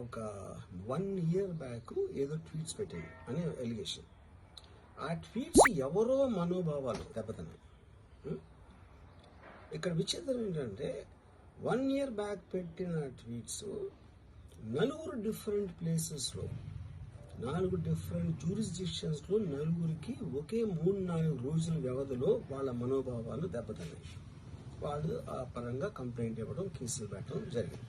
ఒక one year back ఏదో tweets పెట్టాడు అనే ఎలిగేషన్ ఆ ట్వీట్స్ ఎవరో మనోభావాలు దెబ్బతిన్నాయి. ఇక్కడ విచిత్రం ఏంటంటే వన్ ఇయర్ బ్యాక్ పెట్టిన ట్వీట్స్ నలుగురు డిఫరెంట్ ప్లేసెస్లో నాలుగు డిఫరెంట్ జూరిస్డిక్షన్స్లో నలుగురికి ఒకే మూడు నాలుగు రోజుల వ్యవధిలో వాళ్ళ మనోభావాలు దెబ్బతిన్నాయి. వాళ్ళు ఆ పరంగా కంప్లైంట్ ఇవ్వడం కేసులు పెట్టడం జరిగింది.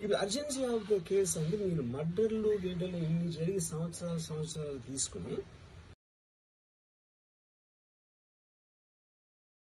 ఇప్పుడు అర్జెన్సీ ఆఫ్ ద కేస్ అంటే మీరు మర్డర్లు గిడ్డలు ఇన్ని జరిగి సంవత్సరాలు సంవత్సరాలు తీసుకుని